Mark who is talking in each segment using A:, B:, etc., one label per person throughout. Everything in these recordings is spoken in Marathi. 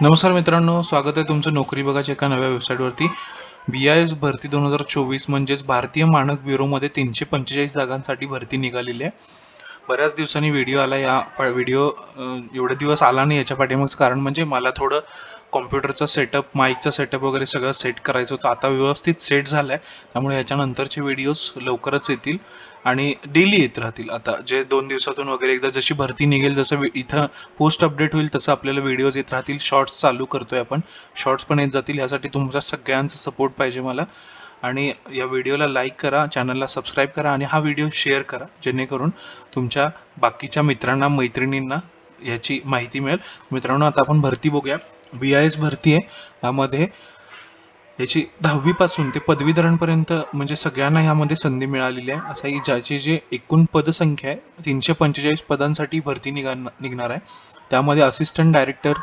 A: नमस्कार मित्रांनो स्वागत आहे तुमचं नोकरी बघाच्या एका नव्या वेबसाईटवरती बी आय एस भरती दोन हजार चोवीस म्हणजेच भारतीय मानक ब्युरोमध्ये तीनशे पंचेचाळीस जागांसाठी भरती निघालेली आहे. बऱ्याच दिवसांनी व्हिडिओ आला या व्हिडिओ एवढे दिवस आला नाही याच्या पाठीमागचं कारण म्हणजे मला थोडं कॉम्प्युटरचा सेटअप माईकचा सेटअप वगैरे सगळं सेट करायचं होतं. आता व्यवस्थित सेट झालं आहे त्यामुळे याच्यानंतरचे व्हिडिओज लवकरच येतील. आणि डेली येत राहतील. आता जे दोन दिवसातून वगैरे एकदा जशी भरती निघेल जसं इथं पोस्ट अपडेट होईल तसं आपल्याला व्हिडिओज येत राहतील. शॉर्ट्स चालू करतोय आपण. शॉर्ट्स पण येत जातील. यासाठी तुमचा सगळ्यांचा सपोर्ट पाहिजे मला. आणि या व्हिडिओला लाईक करा चॅनलला सबस्क्राईब करा आणि हा व्हिडिओ शेअर करा. जेणेकरून तुमच्या बाकीच्या मित्रांना मैत्रिणींना याची माहिती मिळेल. मित्रांनो आता आपण भरती बघूया. बी आय एस भरती आहे यामध्ये याची दहावीपासून ते पदवीधरणपर्यंत म्हणजे सगळ्यांना ह्यामध्ये संधी मिळालेली आहे. असं ही ज्याची जे एकूण पदसंख्या आहे तीनशे पंचेचाळीस पदांसाठी भरती निघा निघणार आहे. त्यामध्ये असिस्टंट डायरेक्टर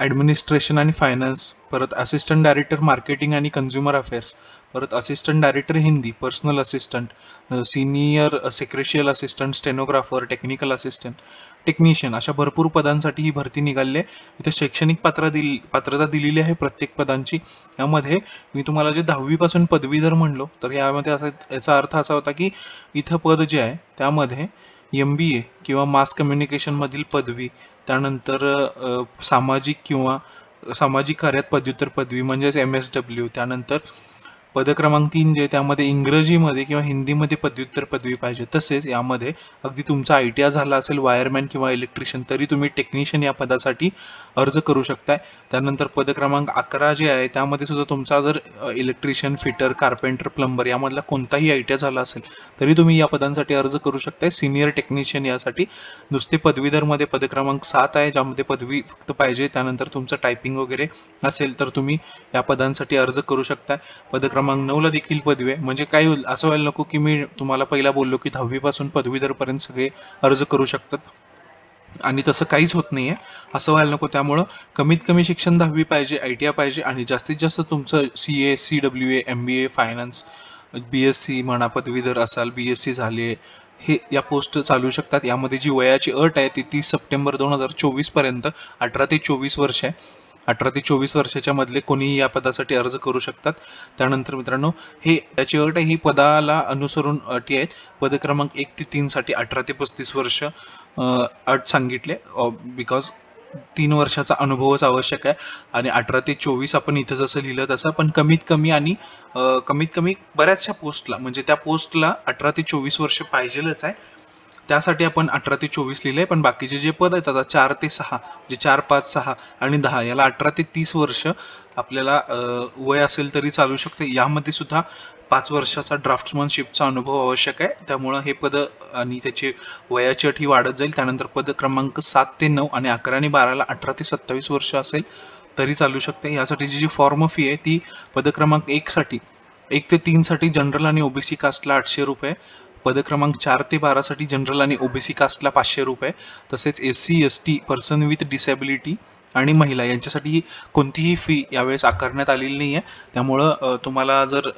A: ॲडमिनिस्ट्रेशन आणि फायनान्स परत असिस्टंट डायरेक्टर मार्केटिंग आणि कन्झ्युमर अफेअर्स परत assistant director Hindi personal assistant senior secretarial assistant stenographer technical assistant technician अशा भरपूर पदांसाठी ही भरती निघाली आहे. इथे शैक्षणिक पात्र दिली पात्रता दिलेली आहे प्रत्येक पदांची. यामध्ये मी तुम्हाला जे दहावीपासून पदवीधर म्हणलो तर यामध्ये असा याचा अर्थ असा होता की इथं पद जे आहे त्यामध्ये एम बी ए किंवा मास कम्युनिकेशनमधील पदवी त्यानंतर सामाजिक किंवा सामाजिक कार्यात पदव्युत्तर पदवी म्हणजेच एम एस डब्ल्यू त्यानंतर पदक्रमांक तीन जे त्यामध्ये इंग्रजीमध्ये किंवा हिंदीमध्ये पदव्युत्तर पदवी पाहिजे. तसेच यामध्ये अगदी तुमचा आय टी आय झाला असेल वायरमॅन किंवा इलेक्ट्रिशियन तरी तुम्ही टेक्निशियन या पदासाठी अर्ज करू शकताय. त्यानंतर पदक्रमांक अकरा जे आहे त्यामध्ये सुद्धा तुमचा जर इलेक्ट्रिशियन फिटर कार्पेंटर प्लंबर यामधला कोणताही आय टी आय झाला असेल तरी तुम्ही या पदांसाठी अर्ज करू शकताय. सिनियर टेक्निशियन यासाठी नुसते पदवीधरमध्ये पदक्रमांक सात आहे ज्यामध्ये पदवी फक्त पाहिजे. त्यानंतर तुमचं टायपिंग वगैरे असेल तर तुम्ही या पदांसाठी अर्ज करू शकताय. पदक्रमांक क्रमांक नऊला देखील पदवी आहे. म्हणजे काय होईल असं व्हायला नको की मी तुम्हाला पहिला बोललो की दहावीपासून पदवीधरपर्यंत सगळे अर्ज करू शकतात. आणि तसं काहीच होत नाही आहे असं व्हायला नको. त्यामुळं कमीत कमी शिक्षण दहावी पाहिजे आय टी आय पाहिजे आणि जास्तीत जास्त तुमचं C A C W A M B A finance B S C म्हणा पदवीधर असाल बी एस सी झाले हे या पोस्ट चालू शकतात. यामध्ये जी वयाची अट आहे ती तीस सप्टेंबर दोन हजार चोवीसपर्यंत अठरा ते चोवीस वर्ष आहे. अठरा ते चोवीस वर्षाच्या मधले कोणीही या पदासाठी अर्ज करू शकतात. त्यानंतर मित्रांनो हे याची अट आहे ही पदाला अनुसरून अटी आहेत. पद क्रमांक एक ते तीनसाठी अठरा ते पस्तीस वर्ष अट सांगितले. बिकॉज तीन वर्षाचा अनुभवच आवश्यक आहे. आणि अठरा ते चोवीस आपण इथं जसं लिहिलं तसं पण कमीत कमी आणि कमीत कमी बऱ्याचशा पोस्टला म्हणजे त्या पोस्टला अठरा ते चोवीस वर्ष पाहिजेलच आहे. त्यासाठी आपण अठरा ते चोवीस लिहिलंय पण बाकीचे जे पद आहेत आता चार ते सहा जे चार पाच सहा आणि दहा याला अठरा ते तीस वर्ष आपल्याला वय असेल तरी चालू शकते. यामध्ये सुद्धा पाच वर्षाचा ड्राफ्ट्समनशिपचा अनुभव आवश्यक आहे. त्यामुळं हे पद आणि त्याची वयाची अट ही वाढत जाईल. त्यानंतर पद क्रमांक सात ते नऊ आणि अकरा आणि बाराला अठरा ते सत्तावीस वर्ष असेल तरी चालू शकते. यासाठीची जी फॉर्म फी आहे ती पद क्रमांक एकसाठी एक ते तीनसाठी जनरल आणि ओबीसी कास्टला आठशे रुपये पदक्रमांक चार ते बारासाठी जनरल आणि ओबीसी कास्टला पाचशे रुपये तसेच S C S T person with disability आणि महिला यांच्यासाठी कोणतीही फी यावेळेस आकारण्यात आलेली नाही आहे त्यामुळं तुम्हाला जर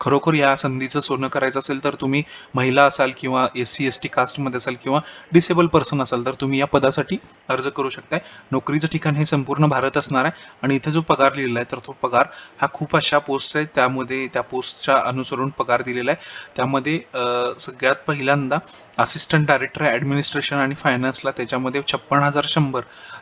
A: खरोखर या संधीचं सोनं करायचं असेल तर तुम्ही महिला असाल किंवा एस सी एस टी कास्टमध्ये असाल किंवा डिसेबल पर्सन असाल तर तुम्ही या पदासाठी अर्ज करू शकताय. नोकरीचं ठिकाण हे संपूर्ण भारत असणार आहे आणि इथे जो पगार लिहिलेला आहे तर तो पगार हा खूप अशा पोस्ट आहे त्यामध्ये त्या पोस्टच्या अनुसरून पगार दिलेला आहे. त्यामध्ये सगळ्यात पहिल्यांदा असिस्टंट डायरेक्टर ॲडमिनिस्ट्रेशन आणि फायनान्सला त्याच्यामध्ये छप्पन हजार शंभर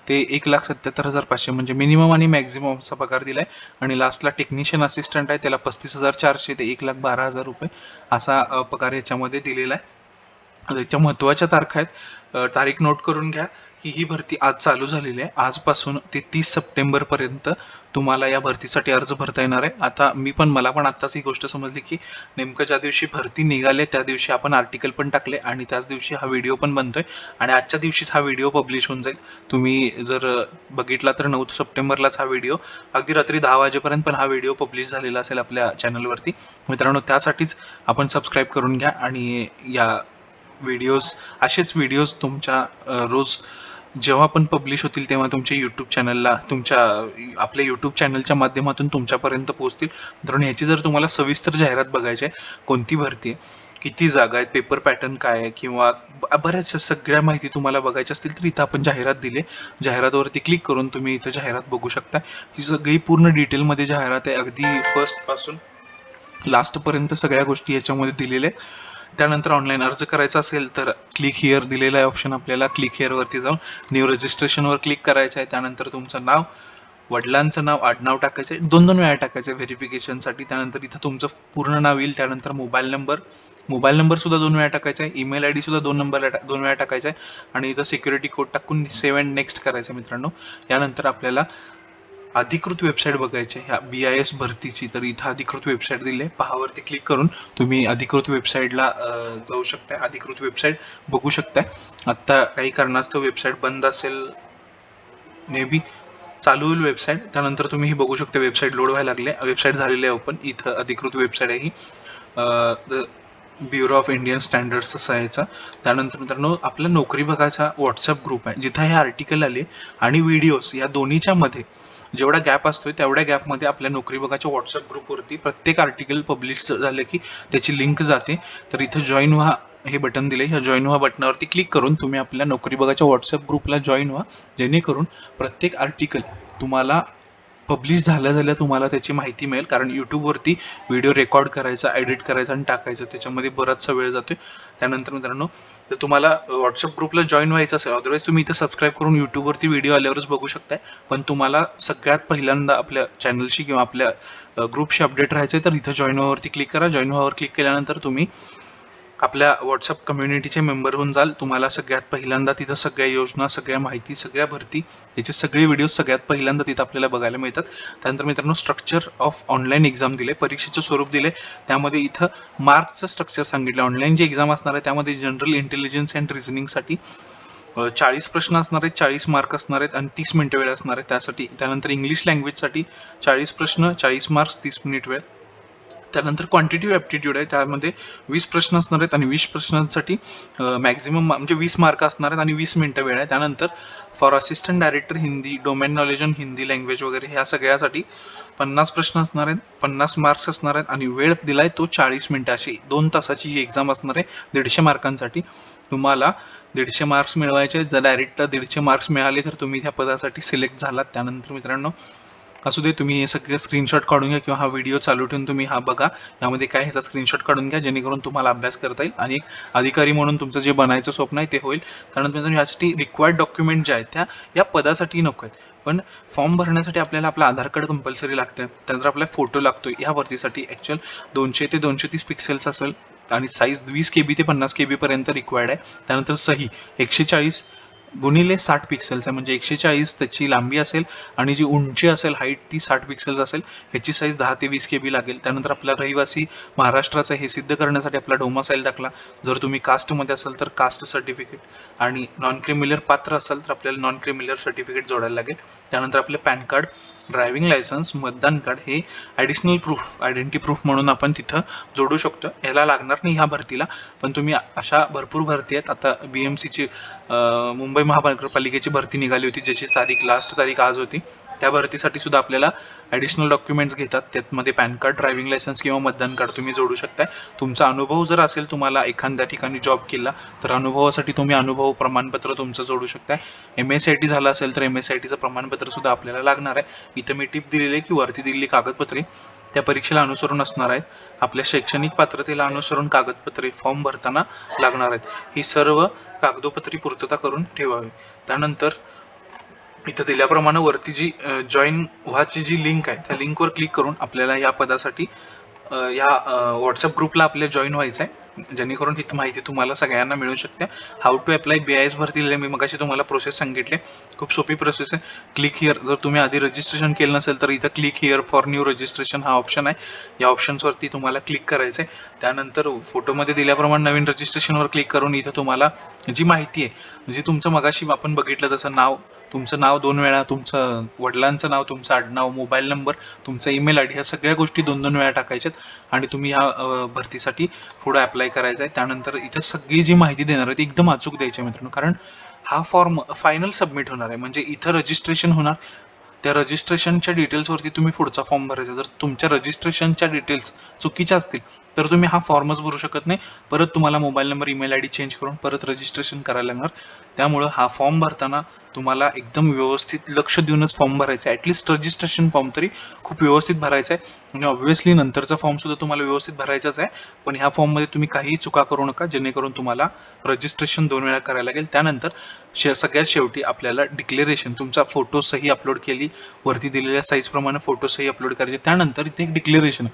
A: ते एक लाख सत्याहत्तर हजार पाचशे म्हणजे मिनिमम आणि मॅक्झिमम असा पगार दिलाय. आणि लास्टला टेक्निशियन असिस्टंट आहे त्याला पस्तीस हजार चारशे ते एक लाख बारा हजार रुपये असा पगार याच्यामध्ये दिलेला आहे त्याच्या महत्त्वाच्या तारखा आहेत. तारीख नोट करून घ्या. की ही भरती आज चालू झालेली आहे. आजपासून ते तीस सप्टेंबरपर्यंत तुम्हाला या भरतीसाठी अर्ज भरता येणार आहे. आता मी पण मला पण आत्ताच ही गोष्ट समजली की नेमकं ज्या दिवशी भरती निघाले त्या दिवशी आपण आर्टिकल पण टाकले आणि त्याच दिवशी हा व्हिडिओ पण बनतोय. आणि आजच्या दिवशीच हा व्हिडिओ पब्लिश होऊन जाईल. तुम्ही जर बघितला तर नऊ सप्टेंबरलाच हा व्हिडिओ अगदी रात्री दहा वाजेपर्यंत पण हा व्हिडिओ पब्लिश झालेला असेल आपल्या चॅनलवरती मित्रांनो त्यासाठीच आपण सबस्क्राईब करून घ्या आणि या व्हिडिओज असेच व्हिडिओज तुमच्या रोज जेव्हा पण पब्लिश होतील तेव्हा तुमच्या यूट्यूब चॅनलला तुमच्या आपल्या यूट्यूब चॅनलच्या माध्यमातून तुमच्यापर्यंत पोहोचतील. धरून ह्याची जर तुम्हाला सविस्तर जाहिरात बघायची आहे कोणती भरती आहे किती जागा आहेत पेपर पॅटर्न काय आहे किंवा बऱ्याचशा सगळ्या माहिती तुम्हाला बघायच्या असतील तर इथं आपण जाहिरात दिली जाहिरातवरती क्लिक करून तुम्ही इथं जाहिरात बघू शकता. ही सगळी पूर्ण डिटेलमध्ये जाहिरात आहे. अगदी फर्स्टपासून लास्टपर्यंत सगळ्या गोष्टी याच्यामध्ये दिलेल्या आहेत. त्यानंतर ऑनलाईन अर्ज करायचा असेल तर क्लिक हिअर दिलेला आहे ऑप्शन आपल्याला. क्लिक हिअरवरती जाऊन न्यू रजिस्ट्रेशनवर क्लिक करायचं आहे. त्यानंतर तुमचं नाव वडिलांचं नाव आडनाव टाकायचं आहे. दोन दोन वेळा टाकायचं आहे व्हेरिफिकेशनसाठी त्यानंतर इथं तुमचं पूर्ण नाव येईल. त्यानंतर मोबाईल नंबर मोबाईल नंबरसुद्धा दोन वेळा टाकायचा आहे. ईमेल आय डीसुद्धा दोन नंबर दोन वेळा टाकायचा आहे. आणि इथं सिक्युरिटी कोड टाकून सेव्ह अँड नेक्स्ट करायचं आहे मित्रांनो. यानंतर आपल्याला अधिकृत वेबसाईट बघायची ह्या बी आय एस भरतीची तर इथं अधिकृत वेबसाईट दिली आहे. पहावरती क्लिक करून तुम्ही अधिकृत वेबसाईटला जाऊ शकताय. अधिकृत वेबसाईट बघू शकताय. आत्ता काही कारणास्तव वेबसाईट बंद असेल मे बी चालू होईल वेबसाईट त्यानंतर तुम्ही ही बघू शकता वेबसाईट लोड व्हायला लागले वेबसाईट झालेली आहे ओपन इथं अधिकृत वेबसाईट आहे ही. ब्युरो ऑफ इंडियन स्टँडर्ड्स असं आहे याचा. त्यानंतर मित्रांनो आपला नोकरी बघायचा व्हॉट्सअप ग्रुप आहे. जिथं हे आर्टिकल आले आणि व्हिडिओज या दोन्हीच्या मध्ये जेवढा गॅप असतोय तेवढ्या गॅपमध्ये आपल्या नोकरी बघाच्या व्हॉट्सअप ग्रुपवरती प्रत्येक आर्टिकल पब्लिश झालं की त्याची लिंक जाते. तर इथं जॉईन व्हा हे बटन दिले ह्या जॉईन व्हा बटनावरती क्लिक करून तुम्ही आपल्या नोकरी बघाच्या व्हॉट्सअप ग्रुपला जॉईन व्हा. जेणेकरून प्रत्येक आर्टिकल तुम्हाला पब्लिश झाल्या झाल्या तुम्हाला त्याची माहिती मिळेल. कारण यूट्यूबवरती व्हिडिओ रेकॉर्ड करायचा एडिट करायचा आणि टाकायचं. त्याच्यामध्ये बराचसा वेळ जातो त्यानंतर मित्रांनो तर तुम्हाला व्हॉट्सअप ग्रुपला जॉईन व्हायचं असेल अदरवाईज तुम्ही इथं सबस्क्राईब करून यूट्यूबवरती व्हिडिओ आल्यावरच बघू शकताय. पण तुम्हाला सगळ्यात पहिल्यांदा आपल्या चॅनलशी किंवा आपल्या ग्रुपशी अपडेट राहायचं आहे तर इथं जॉईन व्हावरती क्लिक करा. जॉईन व्हावर क्लिक केल्यानंतर तुम्ही आपल्या व्हॉट्सअप कम्युनिटीचे मेंबर होऊन जाल. तुम्हाला सगळ्यात पहिल्यांदा तिथं सगळ्या योजना सगळ्या माहिती सगळ्या भरती याचे सगळे व्हिडिओ सगळ्यात पहिल्यांदा तिथं आपल्याला बघायला मिळतात. त्यानंतर मित्रांनो स्ट्रक्चर ऑफ ऑनलाईन एक्झाम दिले परीक्षेचं स्वरूप दिले. त्यामध्ये इथं मार्क्सचं स्ट्रक्चर सांगितलं. ऑनलाईन जी एक्झाम असणार आहे त्यामध्ये जनरल इंटेलिजन्स अँड रिझनिंगसाठी चाळीस प्रश्न असणार आहेत चाळीस मार्क असणार आहेत आणि तीस मिनिटं वेळ असणार आहे. त्यासाठी त्यानंतर इंग्लिश लँग्वेजसाठी चाळीस प्रश्न चाळीस मार्क्स तीस मिनिट वेळ. त्यानंतर क्वांटिटिव्ह ॲप्टिट्यूड आहे त्यामध्ये वीस प्रश्न असणार आहेत आणि वीस प्रश्नांसाठी मॅक्झिमम म्हणजे वीस मार्क असणार आहेत आणि वीस मिनटं वेळ आहे. त्यानंतर for assistant director Hindi domain knowledge on Hindi language वगैरे ह्या सगळ्यासाठी पन्नास प्रश्न असणार आहेत पन्नास मार्क्स असणार आहेत आणि वेळ दिलाय तो चाळीस मिनटं अशी दोन तासाची ही एक्झाम असणार आहे दीडशे मार्कांसाठी तुम्हाला दीडशे मार्क्स मिळवायचे जर डायरेक्टला दीडशे मार्क्स मिळाले तर तुम्ही त्या पदासाठी सिलेक्ट झालात. त्यानंतर मित्रांनो असू दे तुम्ही हे सगळे स्क्रीनशॉट काढून घ्या किंवा हा व्हिडिओ चालू ठेवून तुम्ही हा बघा. यामध्ये काय ह्याचा स्क्रीनशॉट काढून घ्या जेणेकरून तुम्हाला अभ्यास करता येईल आणि एक अधिकारी म्हणून तुमचं जे बनायचं स्वप्न आहे ते होईल. त्यानंतर ह्यासाठी यासाठी रिक्वायर्ड डॉक्युमेंट जे आहेत त्या या पदासाठी नको आहेत. पण फॉर्म भरण्यासाठी आपल्याला आपलं आधार कार्ड कंपल्सरी लागतं त्यानंतर आपला फोटो लागतो या भरतीसाठी ॲक्च्युअल दोनशे ते दोनशे तीस पिक्सेल्स असेल आणि साईज वीस के बी ते पन्नास के बीपर्यंत रिक्वायर्ड आहे. त्यानंतर सही एकशे चाळीस गुणिले साठ पिक्सेल्स आहे. म्हणजे एकशे चाळीस त्याची लांबी असेल आणि जी उंची असेल हाईट ती साठ पिक्सेल्स असेल ह्याची साईज दहा ते वीस के बी लागेल. त्यानंतर आपला रहिवासी महाराष्ट्राचा हे सिद्ध करण्यासाठी आपला डोमासाईल दाखला. जर तुम्ही कास्टमध्ये असाल तर कास्ट सर्टिफिकेट आणि नॉन क्रिमिलर पात्र असाल तर आपल्याला नॉन क्रिमिलर सर्टिफिकेट जोडायला लागेल. त्यानंतर आपले पॅन कार्ड ड्रायव्हिंग लायसन्स मतदान कार्ड हे ॲडिशनल प्रूफ आयडेंटिटी प्रूफ म्हणून आपण तिथं जोडू शकतो. ह्याला लागणार नाही ह्या भरतीला. पण तुम्ही अशा भरपूर भरती आहेत. आता बी एम सीची मुंबई महानगरपालिकेची भरती निघाली होती ज्याची तारीख लास्ट तारीख आज होती. त्या भरतीसाठी सुद्धा आपल्याला ॲडिशनल डॉक्युमेंट्स घेतात. त्यामध्ये पॅन कार्ड ड्रायव्हिंग लायसन्स किंवा मतदान कार्ड तुम्ही जोडू शकताय. तुमचा अनुभव जर असेल तुम्हाला एखाद्या ठिकाणी जॉब केला तर अनुभवासाठी तुम्ही अनुभव प्रमाणपत्र तुमचं जोडू शकताय. एम एस आय टी झालं असेल तर एम एस आय टीचं प्रमाणपत्र सुद्धा आपल्याला लागणार आहे. इथं मी टिप दिलेली आहे की वरती दिलेली कागदपत्रे त्या परीक्षेला अनुसरून असणार आहेत. आपल्या शैक्षणिक पात्रतेला अनुसरून कागदपत्रे फॉर्म भरताना लागणार आहेत. ही सर्व कागदोपत्री पूर्तता करून ठेवावी. त्यानंतर इथं दिल्याप्रमाणे वरती जी जॉईन व्हाची जी लिंक आहे त्या लिंकवर क्लिक करून आपल्याला या पदासाठी या व्हॉट्सअप ग्रुपला आपल्या जॉईन व्हायचं आहे जेणेकरून ही माहिती तुम्हाला सगळ्यांना मिळू शकते. How to apply B I S भरती मी मगाशी तुम्हाला प्रोसेस सांगितले. खूप सोपी प्रोसेस आहे. क्लिक हिअर जर तुम्ही आधी रजिस्ट्रेशन केलं नसेल तर इथं click here for new registration हा ऑप्शन आहे. या ऑप्शन्सवरती तुम्हाला क्लिक करायचं आहे. त्यानंतर फोटोमध्ये दिल्याप्रमाणे नवीन रजिस्ट्रेशनवर क्लिक करून इथं तुम्हाला जी माहिती आहे जी तुमचं मगाशी आपण बघितलं तसं नाव तुमचं नाव दोन वेळा तुमचं वडिलांचं नाव तुमचं आडनाव मोबाईल नंबर तुमचा ईमेल आय डी ह्या सगळ्या गोष्टी दोन दोन वेळा टाकायच्यात आणि तुम्ही ह्या भरतीसाठी पुढं अप्लाय करायचं आहे. त्यानंतर इथं सगळी जी माहिती देणार आहे ती एकदम अचूक द्यायची आहे मित्रांनो. कारण हा फॉर्म फायनल सबमिट होणार आहे. म्हणजे इथं रजिस्ट्रेशन होणार. त्या रजिस्ट्रेशनच्या डिटेल्सवरती तुम्ही पुढचा फॉर्म भरायचा. जर तुमच्या रजिस्ट्रेशनच्या डिटेल्स चुकीच्या असतील तर तुम्ही हा फॉर्मच भरू शकत नाही. परत तुम्हाला mobile number email I D change करून परत रजिस्ट्रेशन करायला लागणार. त्यामुळं हा फॉर्म भरताना तुम्हाला एकदम व्यवस्थित लक्ष देऊनच फॉर्म भरायचा आहे. ॲटलिस्ट रजिस्ट्रेशन फॉर्म तरी खूप व्यवस्थित भरायचा आहे. म्हणजे आणि ऑब्व्हियसली नंतरचा फॉर्मसुद्धा तुम्हाला व्यवस्थित भरायचाच आहे. पण ह्या फॉर्ममध्ये तुम्ही काहीही चुका करू नका जेणेकरून तुम्हाला रजिस्ट्रेशन दोन वेळा करायला लागेल. त्यानंतर शे सगळ्यात शेवटी आपल्याला डिक्लेरेशन तुमचा फोटो सही अपलोड केली वरती दिलेल्या साईजप्रमाणे फोटो सही अपलोड करायचे. त्यानंतर इथे एक डिक्लेरेशन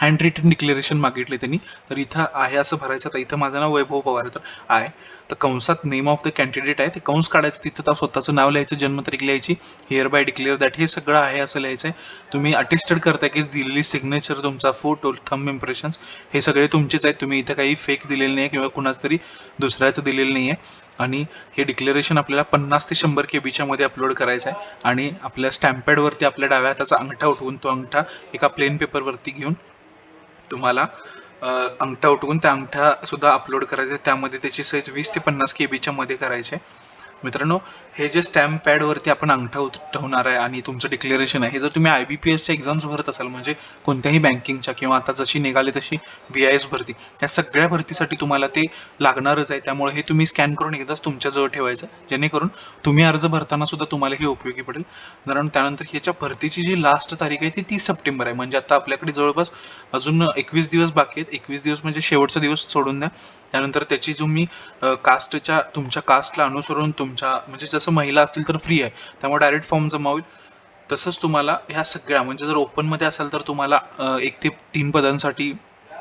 A: हँड रिटन डिक्लेरेशन मागितले त्यांनी. तर इथं आहे असं भरायचं. तर इथं माझं नाव वैभव पवार तर आहे. तर कंसात नेम ऑफ द कॅन्डिडेट आहे. ते कंस काढायचं तिथं तर स्वतःचं नाव लिहायचं जन्मतारीख लिहायची हिअर बाय डिक्लेअर दॅट हे सगळं आहे असं लिहायचं आहे तुम्ही अटेस्टेड करताय की दिलेली सिग्नेचर तुमचा फोटो थंब इम्प्रेशन्स हे सगळे तुमचेच आहेत. तुम्ही इथं काही फेक दिलेलं नाही आहे किंवा कुणाचं तरी दुसऱ्याचं दिलेलं नाही आहे आणि हे डिक्लेरेशन आपल्याला पन्नास ते शंभर के बीच्या मध्ये अपलोड करायचं आहे आणि आपल्या स्टॅम्पॅडवरती आपल्या डाव्या हाताचा अंगठा उठवून तो अंगठा एका प्लेन पेपरवरती घेऊन तुम्हाला अंगठा उठवून त्या अंगठा सुद्धा अपलोड करायचे. त्यामध्ये त्याची साईज वीस ते पन्नास के बीच्या मध्ये करायचे. मित्रांनो हे जे स्टॅम्प पॅडवरती आपण अंगठा उठवणार आहे आणि तुमचं डिक्लेरेशन आहे हे जर तुम्ही आय बी पी एसच्या एक्झाम्स भरत असाल म्हणजे कोणत्याही बँकिंगच्या किंवा आता जशी निघाली तशी बी आय एस भरती त्या सगळ्या भरतीसाठी तुम्हाला ते लागणारच आहे. त्यामुळे हे तुम्ही स्कॅन करून एकदाच तुमच्याजवळ ठेवायचं जेणेकरून तुम्ही अर्ज भरताना सुद्धा तुम्हाला हे उपयोगी पडेल. कारण त्यानंतर ह्याच्या भरतीची जी लास्ट तारीख आहे ती तीस सप्टेंबर आहे. म्हणजे आता आपल्याकडे जवळपास अजून एकवीस दिवस बाकी आहेत. एकवीस दिवस म्हणजे शेवटचा दिवस सोडून द्या. त्यानंतर त्याची तुम्ही कास्टच्या तुमच्या कास्टला अनुसरून तुम तुमच्या म्हणजे जसं महिला असतील तर फ्री आहे. त्यामुळे डायरेक्ट फॉर्म जमा होईल. तसंच तुम्हाला ह्या सगळ्या म्हणजे जर ओपनमध्ये असाल तर तुम्हाला एक ते तीन पदांसाठी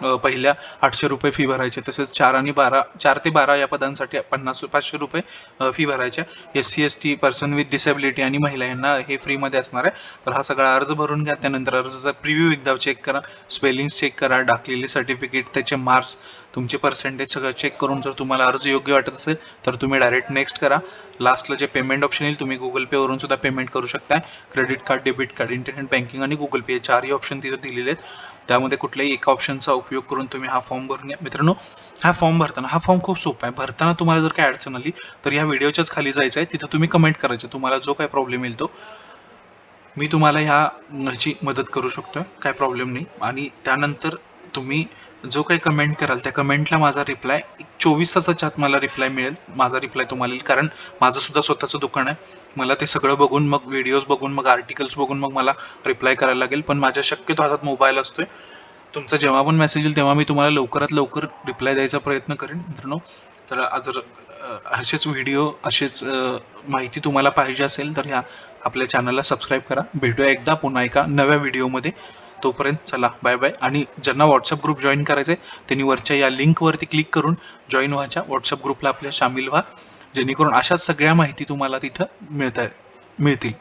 A: पहिल्या आठशे रुपये फी भरायचे. तसेच चार आणि बारा चार ते बारा या पदांसाठी पन्नास पाचशे रुपये fee भरायच्या S C S T person with disability आणि महिला यांना हे फ्रीमध्ये असणार आहे. तर हा सगळा अर्ज भरून घ्या. त्यानंतर अर्जाचा प्रिव्ह्यू एकदा चेक करा. स्पेलिंग्स चेक करा. टाकलेले सर्टिफिकेट त्याचे मार्क्स तुमचे पर्सेंटेज सगळं चेक करून जर तुम्हाला अर्ज योग्य वाटत असेल तर तुम्ही डायरेक्ट नेक्स्ट करा. लास्टला जे पेमेंट ऑप्शन येईल तुम्ही गुगल पेवरून सुद्धा पेमेंट करू शकताय. Credit card debit card internet banking आणि गुगल पे चारही ऑप्शन तिथे दिलेले आहेत. त्यामध्ये कुठल्याही एका ऑप्शनचा उपयोग करून तुम्ही हा फॉर्म भरून घ्या मित्रांनो हा फॉर्म भरताना हा फॉर्म खूप सोपा आहे. भरताना तुम्हाला जर काय अडचण आली तर या व्हिडिओच्याच खाली जायचं आहे तिथं तुम्ही कमेंट करायचं. तुम्हाला जो काय प्रॉब्लेम येईल तो मी तुम्हाला ह्या ह्याची मदत करू शकतो काय प्रॉब्लेम नाही. आणि त्यानंतर तुम्ही जो काही कमेंट कराल त्या कमेंटला माझा रिप्लाय चोवीस तासाच्या आत मला रिप्लाय मिळेल. माझा रिप्लाय तुम्हाला येईल. कारण माझं सुद्धा स्वतःचं दुकान आहे. मला ते सगळं बघून मग व्हिडिओज बघून मग आर्टिकल्स बघून मग मला रिप्लाय करायला लागेल. पण माझ्या शक्यतो हातात मोबाईल असतोय. तुमचा जेव्हा पण मेसेज येईल तेव्हा मी तुम्हाला लवकरात लवकर रिप्लाय द्यायचा प्रयत्न करेन मित्रांनो. तर आज जर असेच व्हिडिओ असेच माहिती तुम्हाला पाहिजे असेल तर ह्या आपल्या चॅनलला सबस्क्राईब करा. भेटूया एकदा पुन्हा एका नव्या व्हिडिओमध्ये तोपर्यंत चला बाय बाय आणि ज्यांना व्हॉट्सअप ग्रुप जॉईन करायचं आहे त्यांनी वरच्या या लिंकवरती क्लिक करून जॉईन व्हायच्या. व्हॉट्सअप ग्रुपला आपल्या सामील व्हा. जेणेकरून अशाच सगळ्या माहिती तुम्हाला तिथं मिळत मिळतील.